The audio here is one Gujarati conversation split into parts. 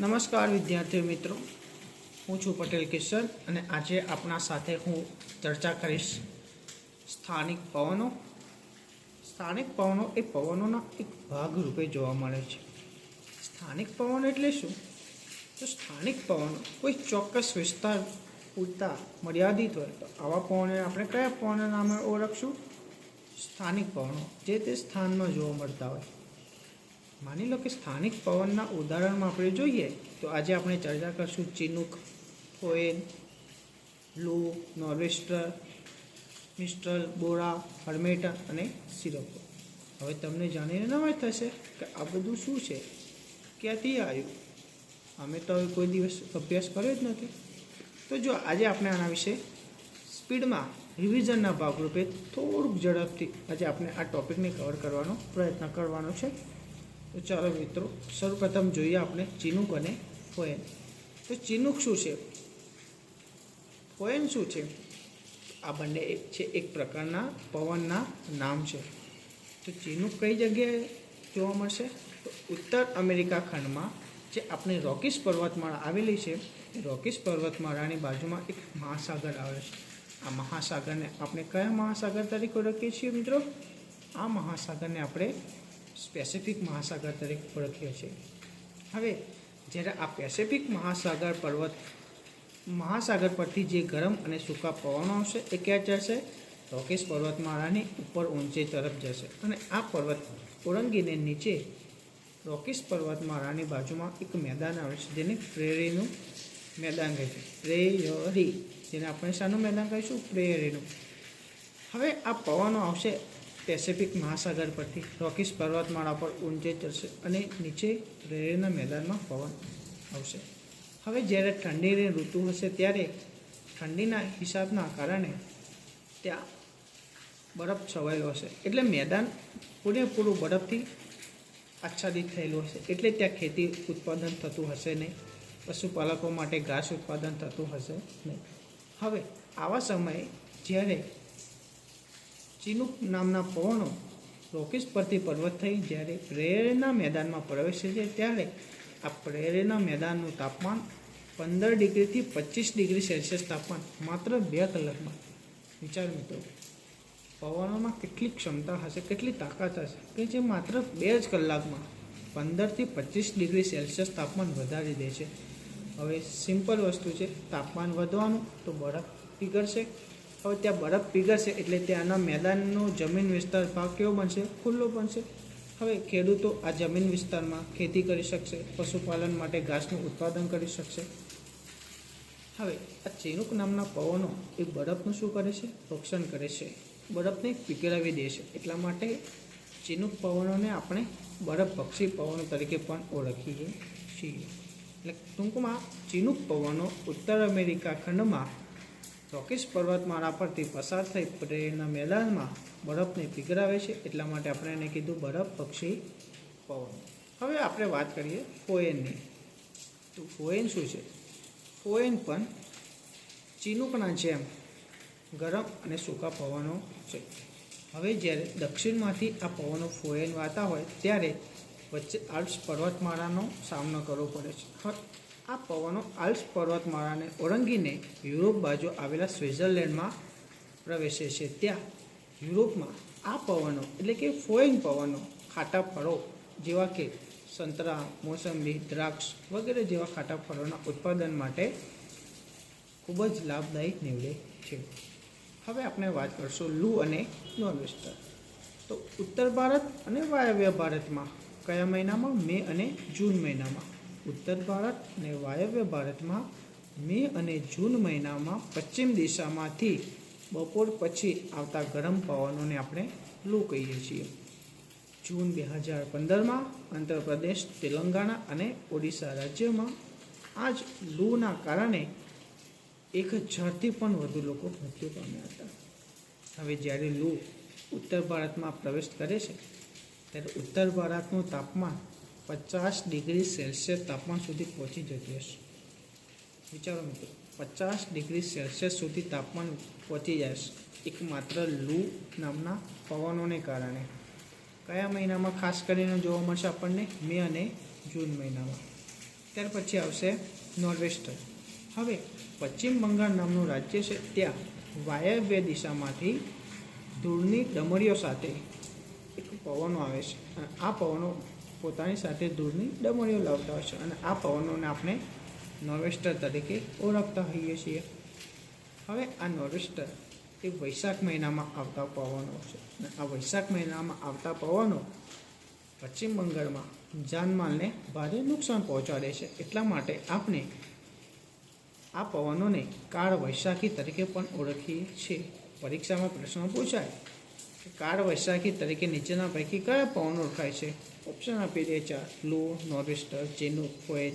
નમસ્કાર વિદ્યાર્થી મિત્રો. હું છું પટેલ કિશન અને આજે આપણા સાથે હું ચર્ચા કરીશ સ્થાનિક પવનો. સ્થાનિક પવનો એ પવનોના એક ભાગ રૂપે જોવા મળે છે. સ્થાનિક પવન એટલે શું? તો સ્થાનિક પવનો કોઈ ચોક્કસ વિસ્તાર પૂરતા મર્યાદિત હોય તો આવા પવનને આપણે કયા પવનના નામે ઓળખશું? સ્થાનિક પવનો, જે તે સ્થાનમાં જોવા મળતા હોય. માની લો કે સ્થાનિક પવનના ઉદાહરણમાં આપણે જોઈએ તો આજે આપણે ચર્ચા કરશું ચિનુક, ફોએન, લુ, નોર્વેસ્ટર મિસ્ટ્રલ બોરા, હર્મેટા અને સિરપો. હવે તમને જાણીને નવાઈ થશે કે આ બધું શું છે, ક્યાંથી આવ્યું? અમે તો હવે કોઈ દિવસ અભ્યાસ કર્યો જ નથી. તો જો આજે આપણે આના વિશે સ્પીડમાં રિવિઝનના ભાગરૂપે થોડુંક ઝડપથી આજે આપણે આ ટોપિકને કવર કરવાનો પ્રયત્ન કરવાનો છે. તો ચાલો મિત્રો સૌપ્રથમ જોઈએ આપણે ચીનુક અને ફોએન તો ચીનુક શું છે? ફોએન શું છે? આ બંને એક છે, એક પ્રકારના પવનના નામ છે. તો ચીનુક કઈ જગ્યાએ જોવા મળશે? તો ઉત્તર અમેરિકા ખંડમાં જે આપણી રોકીસ પર્વતમાળા આવેલી છે, એ રોકીસ પર્વતમાળાની બાજુમાં એક મહાસાગર આવે છે. આ મહાસાગરને આપણે કયા મહાસાગર તરીકે ઓળખીએ છીએ મિત્રો? આ મહાસાગરને આપણે સ્પેસિફિક મહાસાગર તરીકે ઓળખીએ છીએ. હવે, જ્યારે આ પેસિફિક મહાસાગર પર્વત, મહાસાગર પરથી જે ગરમ અને સૂકા પવનો આવશે, એ ક્યાં જશે રોકેશ પર્વતમાળાની ઉપર ઊંચે તરફ જશે. અને આ પર્વત ઓળંગીને નીચે રોકેશ પર્વતમાળાની બાજુમાં એક મેદાન આવે છે, જેને પ્રેરીનું મેદાન કહે છે. પ્રેયરી જેને આપણે શાનું મેદાન કહીશું? પ્રેયરીનું હવે આ પવનો આવશે પેસિફિક મહાસાગર પરથી રોકીસ પર્વતમાળા પર ઊંચે ચડશે અને નીચે રેલના મેદાનમાં પવન આવશે. હવે જ્યારે ઠંડીની ઋતુ હશે ત્યારે ઠંડીના હિસાબના કારણે ત્યાં બરફ છવાયેલો હશે. એટલે મેદાન પૂરેપૂરું બરફથી આચ્છાદિત થયેલું હશે. એટલે ત્યાં ખેતી ઉત્પાદન થતું હશે નહીં. પશુપાલકો માટે ઘાસ ઉત્પાદન થતું હશે નહીં. હવે આવા સમયે જ્યારે ચિનુક નામના પવનો રોકેશ પરથી પર્વત થઈ જ્યારે પ્રેરના મેદાનમાં પ્રવેશે છે ત્યારે આ પ્રેરના મેદાનનું તાપમાન પંદર ડિગ્રીથી પચીસ ડિગ્રી સેલ્સિયસ તાપમાન, માત્ર બે કલાકમાં. વિચાર મિત્રો, પવનોમાં કેટલી ક્ષમતા હશે, કેટલી તાકાત હશે કે જે માત્ર બે જ કલાકમાં પંદરથી પચીસ ડિગ્રી સેલ્સિયસ તાપમાન વધારી દે છે? હવે સિમ્પલ વસ્તુ છે, તાપમાન વધવાનું તો બરફ પીગળશે હવે ત્યાં બરફ પીગળશે એટલે ત્યાંના મેદાનનો જમીન વિસ્તાર ભાગ કેવો બનશે? ખુલ્લો બનશે. હવે ખેડૂતો આ જમીન વિસ્તારમાં ખેતી કરી શકશે, પશુપાલન માટે ઘાસનું ઉત્પાદન કરી શકશે. હવે આ ચિનુક નામના પવનો એ બરફનું શું કરે છે? રક્ષણ કરે છે. બરફને પીગળાવી દે છે. એટલા માટે ચિનુક પવનોને આપણે બરફ પક્ષી પવનો તરીકે પણ ઓળખીએ છીએ. એટલે ટૂંકમાં ચિનુક પવનો ઉત્તર અમેરિકા ખંડમાં રોકીસ પર્વતમાળા પરથી પસાર થઈ પ્રેરના મેદાનમાં બરફને પીગળાવે છે. એટલા માટે આપણે એને કીધું બરફ પક્ષી પવન. હવે આપણે વાત કરીએ ફોએનની. તો ફોએન શું છે? ફોએન પણ ચીનુકના જેમ ગરમ અને સૂકા પવનો છે. હવે જ્યારે દક્ષિણમાંથી આ પવનો ફોએન વાતા હોય, ત્યારે વચ્ચે આલ્પ્સ પર્વતમાળાનો સામનો કરવો પડે છે. આ પવનો આલ્પ્સ પર્વતમાળાને ઓળંગીને યુરોપ બાજુ આવેલા સ્વિટ્ઝરલેન્ડમાં પ્રવેશે છે. ત્યાં યુરોપમાં આ પવનો એટલે કે ફોઈન પવનો ખાટા ફળો જેવા કે સંતરા, મોસંબી, દ્રાક્ષ વગેરે જેવા ખાટા ફળોના ઉત્પાદન માટે ખૂબ જ લાભદાયક નીવડે છે. હવે આપણે વાત કરશું લૂ અને નોર્વેસ્ટર. તો ઉત્તર ભારત અને વાયવ્ય ભારતમાં કયા મહિનામાં? મે અને જૂન મહિનામાં. ઉત્તર ભારત અને વાયવ્ય ભારતમાં મે અને જૂન મહિનામાં પશ્ચિમ દિશામાંથી બપોર પછી આવતા ગરમ પવનોને આપણે લૂ કહીએ છીએ. જૂન બે હજાર પંદરમાં આંધ્રપ્રદેશ, તેલંગાણા અને ઓડિશા રાજ્યમાં આ જ લૂના કારણે એક હજારથી પણ વધુ લોકો મૃત્યુ પામ્યા હતા. હવે જ્યારે લૂ ઉત્તર ભારતમાં પ્રવેશ કરે છે, ત્યારે ઉત્તર ભારતનું તાપમાન પચાસ ડિગ્રી સેલ્સિયસ તાપમાન સુધી પહોંચી જતી હશે. વિચારો મિત્રો, પચાસ ડિગ્રી સેલ્સિયસ સુધી તાપમાન પહોંચી છે. એક માત્ર લૂ નામના પવનોને કારણે. કયા મહિનામાં? ખાસ કરીને જોવા મળશે આપણને મે અને જૂન મહિનામાં. ત્યાર પછી આવશે નોર્વેસ્ટર. હવે પશ્ચિમ બંગાળ નામનું રાજ્ય છે, ત્યાં વાયવ્ય દિશામાંથી ધૂળની ડમરીઓ સાથે એક પવનો આવે છે. આ પવનો પોતાની સાથે દૂરની ડમરીઓ લાવતા હોય છે. અને આ પવનોને આપણે નોર્વેસ્ટર તરીકે ઓળખતા હોઈએ છીએ. હવે આ નોર્વેસ્ટર એ વૈશાખ મહિનામાં આવતા પવનો છે. અને આ વૈશાખ મહિનામાં આવતા પવનો પશ્ચિમ બંગાળમાં જાનમાલને ભારે નુકસાન પહોંચાડે છે. એટલા માટે આપણે આ પવનોને કાળ વૈશાખી તરીકે પણ ઓળખીએ છીએ. પરીક્ષામાં પ્રશ્નો પૂછાય કાળ વૈશાખી તરીકે નીચેના પૈકી કયા પવનો ઓળખાય છે? ઓપ્શન આપી દે ચાર. લો નોર્વેસ્ટર ચેનુક હોય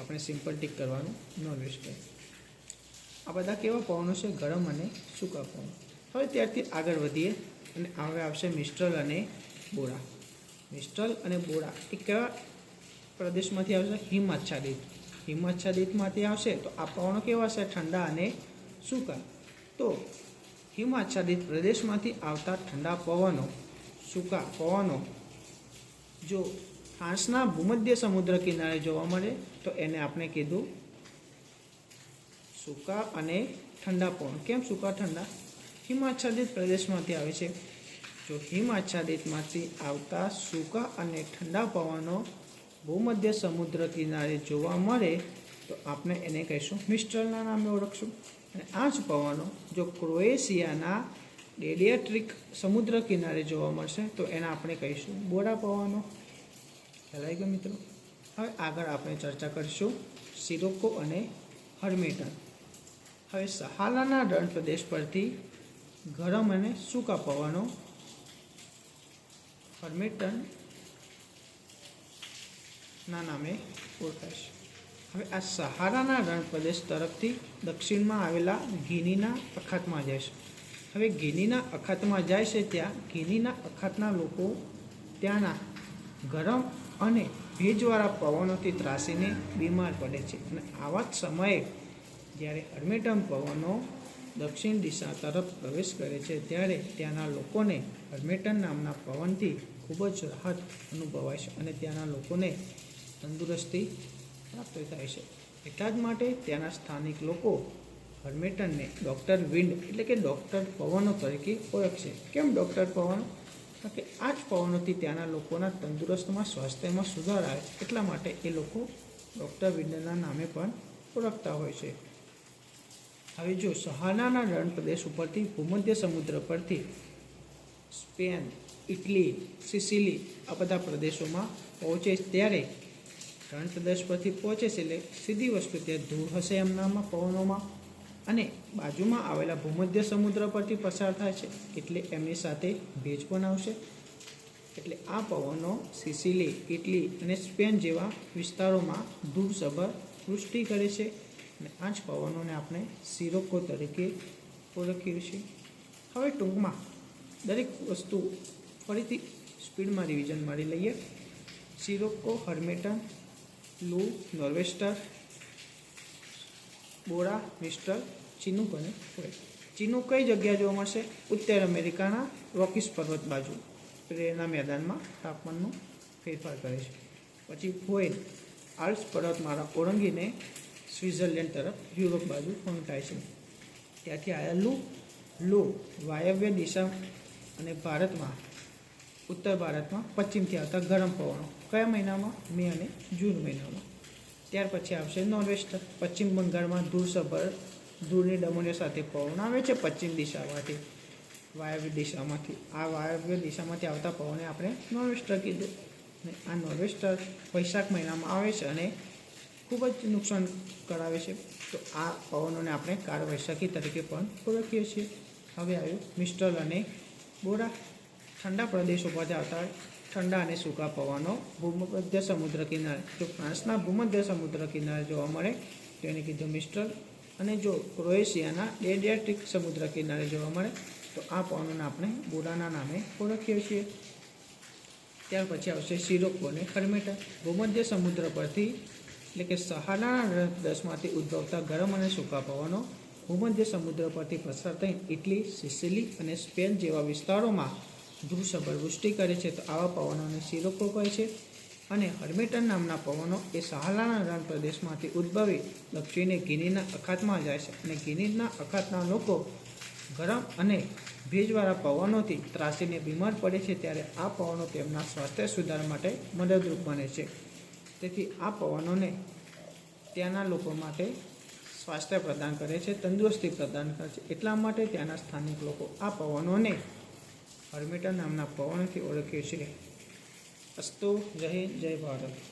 આપણે સિમ્પલ ટીક કરવાનું નોર્વેસ્ટર આ બધા કેવા પવનો છે? ગરમ અને સૂકા પવનો. હવે ત્યારથી આગળ વધીએ અને હવે આવશે મિસ્ટ્રલ અને બોરા. મિસ્ટ્રલ અને બોરા એ કેવા પ્રદેશમાંથી આવશે? હિમાચ્છાદિત. હિમાચ્છાદિતમાંથી આવશે તો આ પવનો કેવા છે ઠંડા અને સૂકા. તો હિમ આચ્છાદિત પ્રદેશમાંથી આવતા ઠંડા પવનો, સૂકા પવનો, જો ફ્રાન્સના ભૂમધ્ય સમુદ્ર કિનારે જોવા મળે, તો એને આપણે કીધું સૂકા અને ઠંડા પવન. કેમ સૂકા ઠંડા? હિમાચ્છાદિત પ્રદેશમાંથી આવે છે. જો હિમાચ્છાદિતમાંથી આવતા સૂકા અને ઠંડા પવનો ભૂમધ્ય સમુદ્ર કિનારે જોવા મળે, તો આપણે એને કહીશું મિસ્ટરના નામે ઓળખશું. અને આ જ પવનો જો ક્રોએશિયાના ડેડિયાટ્રિક સમુદ્ર કિનારે જોવા મળશે, તો એને આપણે કહીશું બોરા પવનો. ખ્યાલ ગયો મિત્રો? હવે આગળ આપણે ચર્ચા કરીશું સિરોકો અને હર્મેટન. હવે સહાલાના રણ પ્રદેશ પરથી ગરમ અને સૂકા પવનો. હર્મેટન ના નામે ઓળખાય છે. હવે આ સહારાના રણ પ્રદેશ તરફથી દક્ષિણમાં આવેલા ગિનીના અખાતમાં જાય છે. હવે ગિનીના અખાતમાં જાય છે ત્યાં ગિનીના અખાતના લોકો ત્યાંના ગરમ અને ભેજવાળા પવનોથી ત્રાસીને બીમાર પડે છે. અને આવા જ સમયે જ્યારે હર્મેટન પવનો દક્ષિણ દિશા તરફ પ્રવેશ કરે છે, ત્યારે ત્યાંના લોકોને અર્મેટન નામના પવનથી ખૂબ જ રાહત અનુભવાય છે અને ત્યાંના લોકોને તંદુરસ્તી પ્રાપ્ત થાય છે. એટલા જ માટે ત્યાંના સ્થાનિક લોકો હર્મેટનને ડૉક્ટર વિન્ડ એટલે કે ડૉક્ટર પવનો તરીકે ઓળખશે કેમ ડૉક્ટર પવનો? કે આ જ પવનોથી ત્યાંના લોકોના તંદુરસ્તમાં, સ્વાસ્થ્યમાં સુધાર આવે એટલા માટે એ લોકો ડૉક્ટર વિન્ડના નામે પણ ઓળખતા હોય છે. હવે જો સહારાના રણ પ્રદેશ ઉપરથી ભૂમધ્ય સમુદ્ર પરથી સ્પેન, ઇટલી, સિસિલી આ બધા પ્રદેશોમાં પહોંચે ત્યારે રણ દસ પરથી પહોંચે છે એટલે સીધી વસ્તુ ત્યાં ધૂળ હશે એમનામાં પવનોમાં. અને બાજુમાં આવેલા ભૂમધ્ય સમુદ્ર પરથી પસાર થાય છે એટલે એમની સાથે ભેજ પણ આવશે. એટલે આ પવનો સિસિલી, ઇટલી અને સ્પેન જેવા વિસ્તારોમાં ધૂળસભર વૃષ્ટિ કરે છે. અને આ જ પવનોને આપણે સિરોકો તરીકે ઓળખીએ છીએ. હવે ટૂંકમાં દરેક વસ્તુ ફરીથી સ્પીડમાં રિવિઝન મારી લઈએ. સિરોકો, હર્મેટન લુ નોર્વેસ્ટર બોરા મિસ્ટર ચિનુક અને ફોય ચિનુક કઈ જગ્યા જોવા મળશે? ઉત્તર અમેરિકાના રોકીસ પર્વત બાજુ. પ્રેરના મેદાનમાં તાપમાનનો ફેરફાર કરે છે. પછી ફોઇલ આલ્પ્સ પર્વતમાળા ઓળંગીને સ્વિટ્ઝરલેન્ડ તરફ યુરોપ બાજુ ફંટાય છે. ત્યાંથી આવેલું લુ વાયવ્ય દિશા અને ભારતમાં ઉત્તર ભારતમાં, પશ્ચિમથી આવતા ગરમ પવનો. કયા મહિનામાં? મે અને જૂન મહિનામાં. ત્યાર પછી આવશે નોર્વેસ્ટર પશ્ચિમ બંગાળમાં ધૂળસભર, ધૂળની ડમોનિયા સાથે પવન આવે છે પશ્ચિમ દિશામાંથી. વાયવ્ય દિશામાંથી. આ વાયવ્ય દિશામાંથી આવતા પવને આપણે નોર્વેસ્ટર કીધું આ નોર્વેસ્ટર વૈશાખ મહિનામાં આવે છે અને ખૂબ જ નુકસાન કરાવે છે. તો આ પવનોને આપણે કાળ વૈશાખી તરીકે પણ ઓળખીએ છીએ. હવે આવ્યું મિસ્ટલ અને બોરા. ઠંડા પ્રદેશો પરથી આવતા ઠંડા અને સૂકા પવનો, ભૂમધ્ય સમુદ્ર કિનારે. જો ફ્રાન્સના ભૂમધ્ય સમુદ્ર કિનારે જોવા મળે, તો એને કીધું મિસ્ટર. અને જો ક્રોએશિયાના એડિયાટ્રિક સમુદ્ર કિનારે જોવા મળે, તો આ પવનોને આપણે બોરાના નામે ઓળખીએ છીએ. ત્યાર પછી આવશે સિરોકો અને ખરમેટા. ભૂમધ્ય સમુદ્ર પરથી, એટલે કે સહારાના દસમાંથી ઉદ્ભવતા ગરમ અને સૂકા પવનો, ભૂમધ્ય સમુદ્ર પરથી પસાર થઈ ઇટલી, સિસિલી અને સ્પેન જેવા વિસ્તારોમાં ધ્રુસભર વૃષ્ટિ કરે છે તો આવા પવનોને શિરોકો કહે છે. અને હર્મેટન નામના પવનો એ સહાલાના રણ પ્રદેશમાંથી ઉદ્ભવી દક્ષિણે ગિનીના અખાતમાં જાય છે અને ગિનીના અખાતના લોકો ગરમ અને ભેજવાળા પવનોથી ત્રાસીને બીમાર પડે છે ત્યારે આ પવનો તેમના સ્વાસ્થ્ય સુધાર માટે મદદરૂપ બને છે. તેથી આ પવનોને ત્યાંના લોકો માટે સ્વાસ્થ્ય પ્રદાન કરે છે, તંદુરસ્તી પ્રદાન કરે છે. એટલા માટે ત્યાંના સ્થાનિક લોકો આ પવનોને હર્મિટન નામના પવનથી ઓળખીએ છે. અસ્તુ જય જય ભારત.